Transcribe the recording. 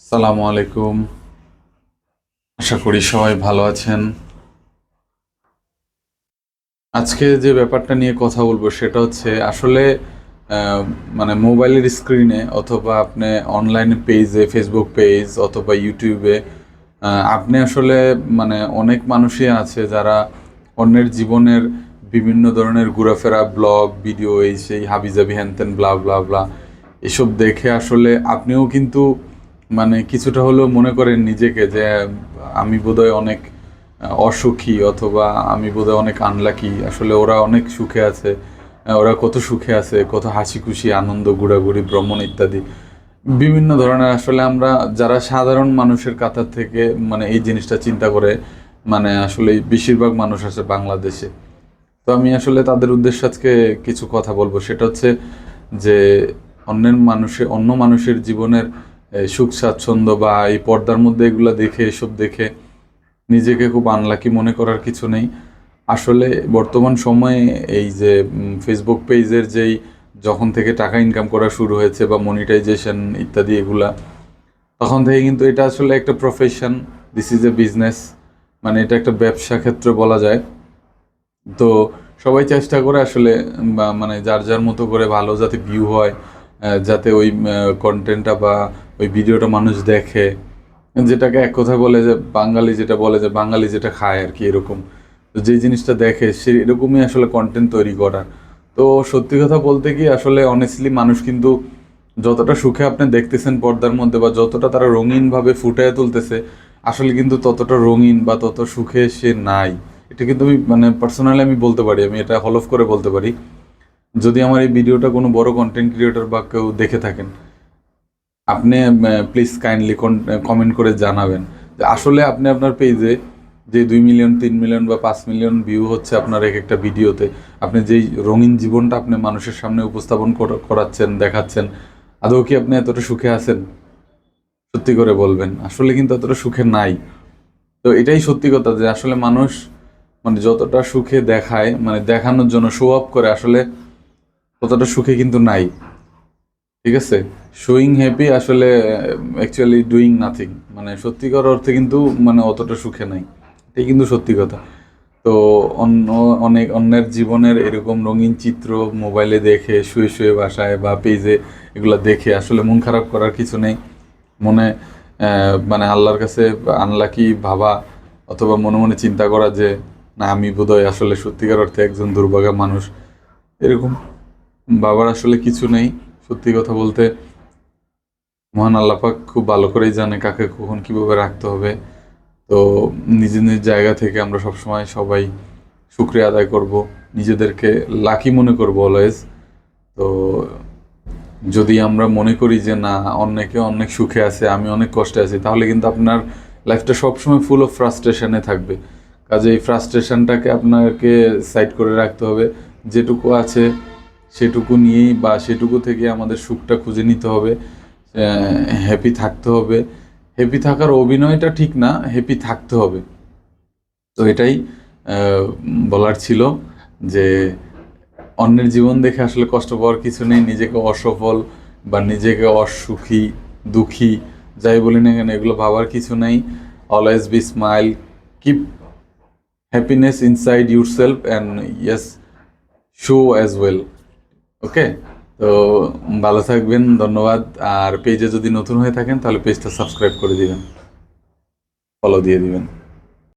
আসসালামু আলাইকুম। আশা করি সবাই ভালো আছেন। আজকে যে ব্যাপারটা নিয়ে কথা বলব সেটা হচ্ছে আসলে মানে মোবাইলের স্ক্রিনে অথবা আপনি অনলাইনে পেজে ফেসবুক পেজ অথবা ইউটিউবে আপনি আসলে মানে অনেক মানুষই আছে যারা অন্যের জীবনের বিভিন্ন ধরনের ঘোরাফেরা ব্লগ ভিডিও এই সেই হাবিজাবি, হ্যানত্যান ব্লা ব্লা ব্লা এসব দেখে আসলে আপনিও কিন্তু মানে কিছুটা হলেও মনে করেন নিজেকে যে আমি বোধহয় অনেক অসুখী অথবা আমি বোধহয় অনেক আনলাকি আসলে ওরা অনেক সুখে আছে ওরা কত সুখে আছে, কত হাসি খুশি আনন্দ, ঘোরাঘুরি, ভ্রমণ ইত্যাদি। বিভিন্ন ধরনের আসলে আমরা যারা সাধারণ মানুষের কাতার থেকে মানে এই জিনিসটা চিন্তা করে মানে আসলে বেশিরভাগ মানুষ আছে বাংলাদেশে। তো আমি আসলে তাদের উদ্দেশ্যে আজকে কিছু কথা বলব। সেটা হচ্ছে যে অন্যের মানুষের অন্য মানুষের জীবনের সুখ, স্বাচ্ছন্দ্য বা এই পর্দার মধ্যে এগুলো দেখে, এসব দেখে নিজেকে খুব আনলাকি মনে করার কিছু নেই। আসলে বর্তমান সময়ে এই যে ফেসবুক পেজের যেই যখন থেকে টাকা ইনকাম করা শুরু হয়েছে বা মনিটাইজেশন ইত্যাদি এগুলা, তখন থেকে কিন্তু এটা আসলে একটা profession this is a business মানে এটা একটা ব্যবসা ক্ষেত্র বলা যায়। তো সবাই চেষ্টা করে আসলে মানে যার যার মতো করে ভালো যাতে ভিউ হয় যাতে ওই কন্টেন্টটা বা ওই ভিডিওটা মানুষ দেখে। যেটাকে এক কথায় বলে যে বাঙালি যেটা বলে যে বাঙালি যেটা খায় আর কি এরকম। তো যে জিনিসটা দেখে সে এরকমই আসলে কন্টেন্ট তৈরি করা তো সত্যি কথা বলতে কি আসলে অনেস্টলি মানুষ কিন্তু যতটা সুখে আপনি দেখতেছেন পর্দার মধ্যে বা যতটা তারা রঙিনভাবে ফুটিয়ে তুলতেছে, আসলে কিন্তু ততটা রঙিন বা তত সুখে সে নাই। এটা কিন্তু আমি মানে পার্সোনালি আমি বলতে পারি, আমি এটা হলফ করে বলতে পারি। যদি আমার এই ভিডিওটা কোনো বড় কন্টেন্ট ক্রিয়েটর বা কেউ দেখে থাকেন আপনি প্লিজ কাইন্ডলি কমেন্ট করে জানাবেন। যে আসলে আপনি আপনার পেজে যে দুই মিলিয়ন তিন মিলিয়ন বা পাঁচ মিলিয়ন ভিউ হচ্ছে আপনার এক একটা ভিডিওতে আপনি যেই রঙিন জীবনটা আপনি মানুষের সামনে উপস্থাপন করাচ্ছেন, দেখাচ্ছেন, আদৌ কি আপনি এতটা সুখে আছেন? সত্যি করে বলবেন, আসলে কিন্তু এতটা সুখে নাই। তো এটাই সত্যি কথা যে আসলে মানুষ মানে যতটা সুখে দেখায় মানে দেখানোর জন্য শো আপ করে, আসলে ততটা সুখে কিন্তু নাই। ঠিক আছে? শোয়িং হ্যাপি আসলে অ্যাকচুয়ালি ডুইং নাথিং মানে সত্যিকার অর্থে কিন্তু মানে অতটা সুখে নাই। এটাই কিন্তু সত্যি কথা। তো অন্য, অনেক অন্যের জীবনের এরকম রঙিন চিত্র মোবাইলে দেখে, শুয়ে শুয়ে বাসায় বা পেজে এগুলো দেখে আসলে মন খারাপ করার কিছু নেই। মনে মানে আল্লাহর কাছে আনলাকি ভাবা অথবা মনে মনে চিন্তা করা যে, না, আমি বোধহয় আসলে সত্যিকার অর্থে একজন দুর্ভাগা মানুষ। এরকম বাবার আসলে কিছু নেই। সত্যি কথা বলতে, মহান আল্লাপাক খুব ভালো করেই জানে কাকে কখন কীভাবে রাখতে হবে। তো নিজ নিজ জায়গা থেকে আমরা সবসময় সবাই শুক্রিয়া আদায় করব। নিজেদেরকে লাকি মনে করব অলওয়েজ তো যদি আমরা মনে করি যে, না অনেকে অনেক সুখে আছে, আমি অনেক কষ্টে আছি, তাহলে কিন্তু আপনার লাইফটা সবসময় ফুল অফ ফ্রাস্ট্রেশনে থাকবে। কাজে এই ফ্রাস্ট্রেশনটাকে আপনাকে সাইড করে রাখতে হবে। যেটুকু আছে সেটুকু নিয়েই বা সেটুকু থেকে আমাদের সুখটা খুঁজে নিতে হবে হ্যাপি থাকতে হবে। হ্যাপি থাকার অভিনয়টা ঠিক না হ্যাপি থাকতে হবে। তো এটাই বলার ছিল যে অন্যের জীবন দেখে আসলে কষ্ট পাওয়ার কিছু নেই, নিজেকে অসফল বা নিজেকে অসুখী, দুঃখী, যাই বলি না কেন, এগুলো ভাবার কিছু নেই। Always be smile keep happiness inside yourself and yes show as well okay, তো ভালো থাকবেন, ধন্যবাদ। আর পেজে যদি নতুন হয়ে থাকেন, তাহলে পেজটা সাবস্ক্রাইব করে দিবেন। ফলো দিয়ে দিবেন।